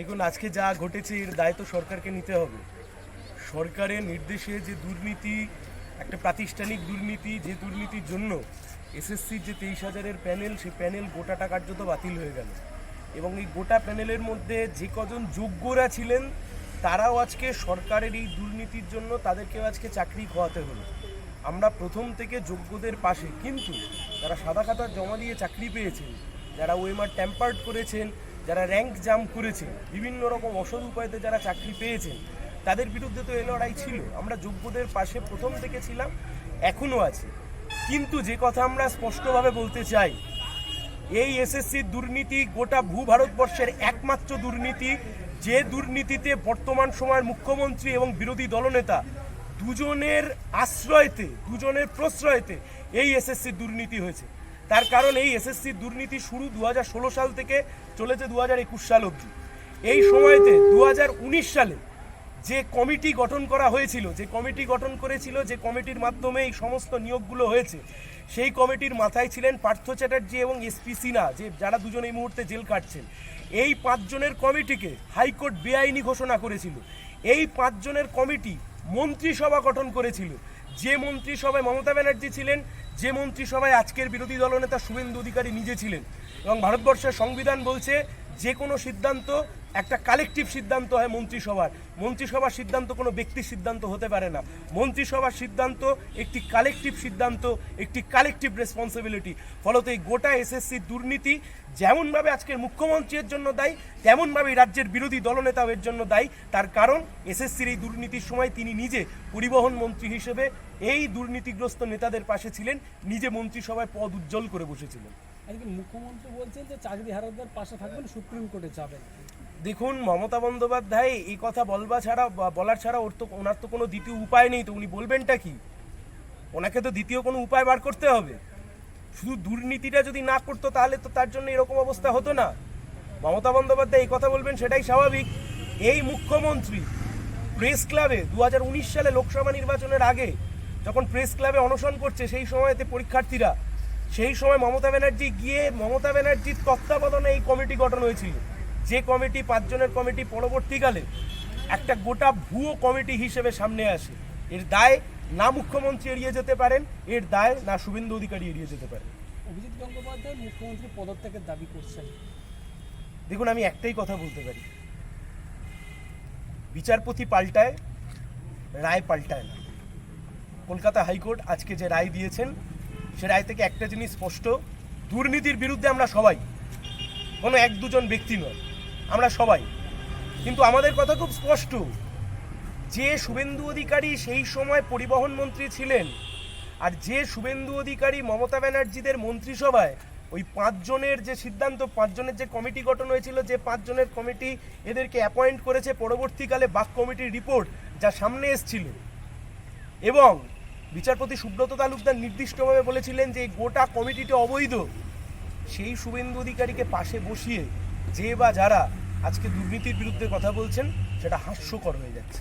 দেখুন, আজকে যা ঘটেছে, এর দায় তো সরকারকে নিতে হবে। সরকারের নির্দেশে যে দুর্নীতি, একটা প্রাতিষ্ঠানিক দুর্নীতি, যে দুর্নীতির জন্য এসএসসির যে তেইশ হাজারের প্যানেল সেই প্যানেল গোটাটা কার্যত বাতিল হয়ে গেল। এবং এই গোটা প্যানেলের মধ্যে যে কজন যোগ্যরা ছিলেন, তারাও আজকে সরকারের এই দুর্নীতির জন্য তাদেরকেও আজকে চাকরি খোয়াতে হলো। আমরা প্রথম থেকে যোগ্যদের পাশে, কিন্তু যারা সাদা খাতা জমা দিয়ে চাকরি পেয়েছেন, যারা ওয়েমার ট্যাম্পার্ড করেছেন যারা র্যাঙ্ক জাম্প করেছেন বিভিন্ন রকম অসৎ উপায়তে যারা চাকরি পেয়েছেন তাদের বিরুদ্ধে তো এ লড়াই ছিল। আমরা যোগ্যদের পাশে প্রথম থেকে ছিলাম এখনও আছি। কিন্তু যে কথা আমরা স্পষ্টভাবে বলতে চাই, এই এসএসসির দুর্নীতি গোটা ভূ ভারতবর্ষের একমাত্র দুর্নীতি, যে দুর্নীতিতে বর্তমান সময়ের মুখ্যমন্ত্রী এবং বিরোধী দলনেতা দুজনের আশ্রয়তে, দুজনের প্রশ্রয়তে এই এসএসসির দুর্নীতি হয়েছে। তার কারণ এই এসএসসির দুর্নীতি শুরু দু হাজার ষোলো সাল থেকে চলেছে দু হাজার একুশ সাল অবধি। এই সময়তে দু হাজার উনিশ সালে যে কমিটি গঠন করা হয়েছিল, যে কমিটি গঠন করেছিল, যে কমিটির মাধ্যমে এই সমস্ত নিয়োগগুলো হয়েছে, সেই কমিটির মাথায় ছিলেন পার্থ চ্যাটার্জি এবং এসপি সিনহা, যে যারা দুজন এই মুহূর্তে জেল কাটছেন এই পাঁচজনের কমিটিকে হাইকোর্ট বেআইনি ঘোষণা করেছিল। এই পাঁচজনের কমিটি মন্ত্রিসভা গঠন করেছিল। যে মন্ত্রিসভায় মমতা ব্যানার্জি ছিলেন যে মন্ত্রিসভায় আজকের বিরোধী দলনেতা শুভেন্দু অধিকারী নিজে ছিলেন এবং ভারতবর্ষের সংবিধান বলছে যে কোনো সিদ্ধান্ত একটা কালেকটিভ সিদ্ধান্ত হয় মন্ত্রিসভার। মন্ত্রিসভার সিদ্ধান্ত কোনো ব্যক্তির সিদ্ধান্ত হতে পারে না। মন্ত্রিসভার সিদ্ধান্ত একটি কালেকটিভ সিদ্ধান্ত, একটি কালেকটিভ রেসপন্সিবিলিটি ফলত এই গোটা এসএসসির দুর্নীতি যেমনভাবে আজকের মুখ্যমন্ত্রীর জন্য দায়ী, তেমনভাবে রাজ্যের বিরোধী দলনেতাও এর জন্য দায়ী। তার কারণ, এসএসসির এই দুর্নীতির সময় তিনি নিজে পরিবহন মন্ত্রী হিসেবে এই দুর্নীতিগ্রস্ত নেতাদের পাশে ছিলেন, নিজে মন্ত্রিসভায় পদ উজ্জ্বল করে বসেছিলেন। মুখ্যমন্ত্রী বলছেন যে চাকরি হারাদের পাশে থাকবেন, সুপ্রিম কোর্টে যাবেন। দেখুন, মমতা বন্দ্যোপাধ্যায়, এই কথা বলবা ছাড়া বলার ছাড়া ওর তো, ওনার তো কোনো দ্বিতীয় উপায় নেই তো, উনি বলবেনটা কি? ওনাকে তো দ্বিতীয় কোনো উপায় বার করতে হবে। শুধু দুর্নীতিটা যদি না করতো, তাহলে তো তার জন্য এরকম অবস্থা হতো না। মমতা বন্দ্যোপাধ্যায় এই কথা বলবেন সেটাই স্বাভাবিক। এই মুখ্যমন্ত্রী, প্রেস ক্লাবে দু হাজার উনিশ সালে লোকসভা নির্বাচনের আগে যখন প্রেস ক্লাবে অনশন করছে, সেই সময়তে পরীক্ষার্থীরা, সেই সময় মমতা ব্যানার্জি গিয়ে মমতা ব্যানার্জির তত্ত্বাবধানে এই কমিটি গঠন হয়েছিল। যে কমিটি পাঁচজনের কমিটি পরবর্তীকালে একটা গোটা ভুয়ো কমিটি হিসেবে সামনে আসে। এর দায় না মুখ্যমন্ত্রী এড়িয়ে যেতে পারেন এর দায় না শুভেন্দু অধিকারী এড়িয়ে যেতে পারেন। অভিজিৎ গঙ্গোপাধ্যায় মুখ্যমন্ত্রী পদত্যাগের দাবি করছেন। দেখুন আমি একটাই কথা বলতে পারি। বিচারপতি পাল্টায় রায় পাল্টায় না। কলকাতা হাইকোর্ট আজকে যে রায় দিয়েছেন সে রায় থেকে একটা জিনিস স্পষ্ট দুর্নীতির বিরুদ্ধে আমরা সবাই কোনো এক দুজন ব্যক্তি নয় আমরা সবাই। কিন্তু আমাদের কথা খুব স্পষ্ট। যে শুভেন্দু অধিকারী সেই সময় পরিবহন মন্ত্রী ছিলেন আর যে শুভেন্দু অধিকারী মমতা ব্যানার্জিদের মন্ত্রিসভায় ওই পাঁচজনের যে সিদ্ধান্ত, পাঁচজনের যে কমিটি গঠন হয়েছিল, যে পাঁচজনের কমিটি এদেরকে অ্যাপয়েন্ট করেছে পরবর্তীকালে বাক কমিটির রিপোর্ট যা সামনে এসছিল। এবং বিচারপতি সুব্রত তালুকদার নির্দিষ্টভাবে বলেছিলেন যে গোটা কমিটিটা অবৈধ। সেই শুভেন্দু অধিকারীকে পাশে বসিয়ে যে বা যারা আজকে দুর্নীতির বিরুদ্ধে কথা বলছেন সেটা হাস্যকর হয়ে যাচ্ছে।